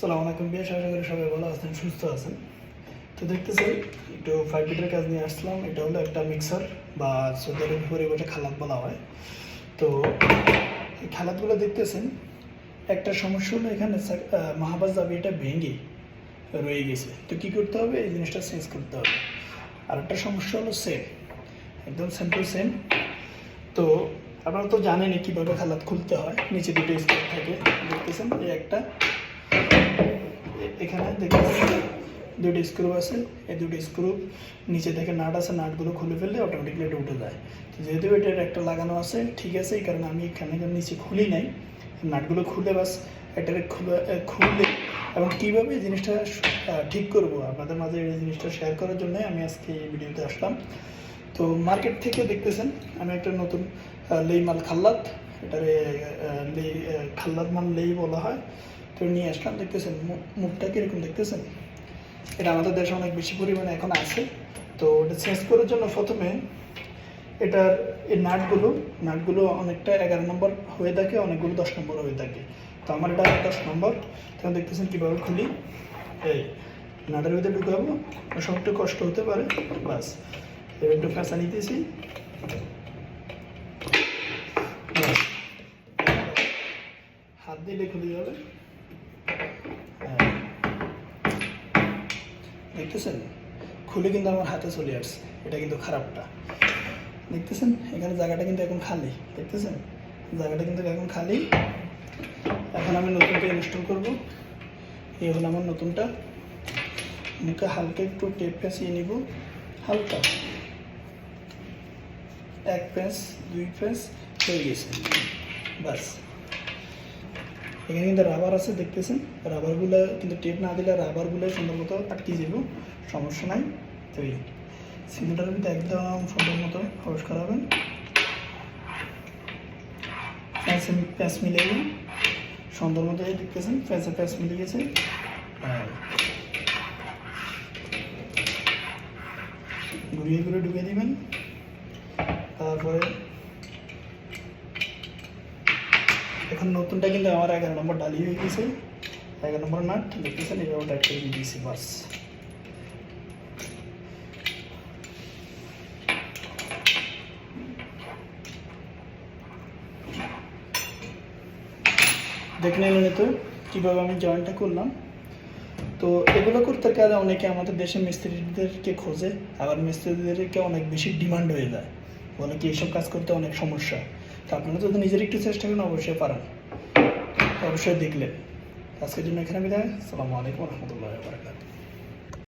সালাম আলাইকুম বেশ আশা করি সবাই ভালো আছেন, সুস্থ আছেন। তো দেখতেছেন, একটু ফাইভ লিটার কাজ নিয়ে আসলাম, এটা হলো একটা মিক্সার বা সৌদি আরব পরিবেশে খালাত বলা হয়। তো এই খালাতগুলো দেখতেছেন, একটা সমস্যা হলো এখানে মাহাবাজ এটা ভেঙে রয়ে গেছে। তো কী করতে হবে? এই জিনিসটা চেঞ্জ করতে হবে। আর একটা সমস্যা হলো সেম একদম সিম্পল সেম তো আপনারা তো জানেনই কীভাবে খালাত খুলতে হয়, নিচে দুটো স্ক্রু থাকে। দেখতেছেন এই একটা এখানে দেখতে দুটো স্ক্রু আছে। এই দুটো স্ক্রু নিচে থেকে নাট আছে, নাটগুলো খুলে ফেললে অটোমেটিকলি এটা উঠে যায়। তো যেহেতু এটার একটা লাগানো আছে, ঠিক আছে, এই কারণে আমি এখানে নিচে খুলি নাই। নাটগুলো খুলে বাস এটাকে খুলে খুলে এবং কীভাবে জিনিসটা ঠিক করব? আপনাদের মাঝে এই জিনিসটা শেয়ার করার জন্য আমি আজকে এই ভিডিওতে আসলাম। তো মার্কেট থেকে দেখতেছেন, আমি একটা নতুন লেই মাল খাল্লাত, এটারে লেই খাল্লাত মাল লেই বলা হয়। তো নিয়ে আসলাম, দেখতেছেন মুখটা কীরকম দেখতেছেন? এটা আমাদের দেশে অনেক বেশি পরিমাণে এখন আছে। তো এটা চেঞ্জ করার জন্য প্রথমে এটার এই নাটগুলো নাটগুলো অনেকটা এগারো নম্বর হয়ে থাকে, অনেকগুলো দশ নম্বর হয়ে থাকে। তো আমার এটা দশ নম্বর। তখন দেখতেছেন কীভাবে খুলি। এই, নাটের ভিতরে ঢুকাবো সব একটু কষ্ট হতে পারে, বাস। এবার একটু ফ্যাঁসা নিতেছি। হাত দিলে খুলে যাবে হ্যাঁ। দেখতেছেন? খুলে কিন্তু আমার হাতে চলে আসছে। এটা কিন্তু খারাপটা। দেখতেছেন? এখানে জায়গাটা কিন্তু এখন খালি। দেখতেছেন? জায়গাটা কিন্তু এখন খালি। এখন আমি নতুনটা ইনস্টল করব। এই হলো আমার নতুনটা। মুখে হালকা একটু টেপ পেঁচিয়ে নিব। হালকা। এক পেঁচ দুই পেঁচ হয়ে গেছে। বাস। এখানে কিন্তু রাবার আছে, দেখতেছেন? রাবারগুলো কিন্তু টেপ না দিলে রাবারগুলো সুন্দর মতো আটকে যাব সমস্যা নাই। তো এই সিলিন্ডারের মধ্যে একদম সুন্দর মতো প্রবেশ করাবেন প্যাঁচে প্যাঁচ মিলে গেল। সুন্দর মতো দেখতেছেন, প্যাঁচে প্যাঁচ মিলে গেছে। আর ঘুরিয়ে ঘুরে ঢুকে দিবেন। তারপরে এখন নতুনটা কিন্তু আমার এগারো নম্বর ডালি হয়ে গেছে। এগারো নম্বর নাট দেখতেছেন টাইট করে দিয়ে দিয়েছি বাস দেখে নিলেন তো, কীভাবে আমি জয়েন্টটা করলাম। তো এগুলো করতে গেলে অনেকে আমাদের দেশে মিস্ত্রিদেরকে খোঁজে, আবার মিস্ত্রিদেরকে অনেক বেশি ডিমান্ড হয়ে যায়। বলে কি এইসব কাজ করতে অনেক সমস্যা। তো আপনারা যদি নিজের একটু চেষ্টা করেন, অবশ্যই পারেন। অবশ্যই দেখলেন। আজকের জন্য এখানে বিদায়। সালামু আলাইকুম রহমতুল্লাহ বারকাত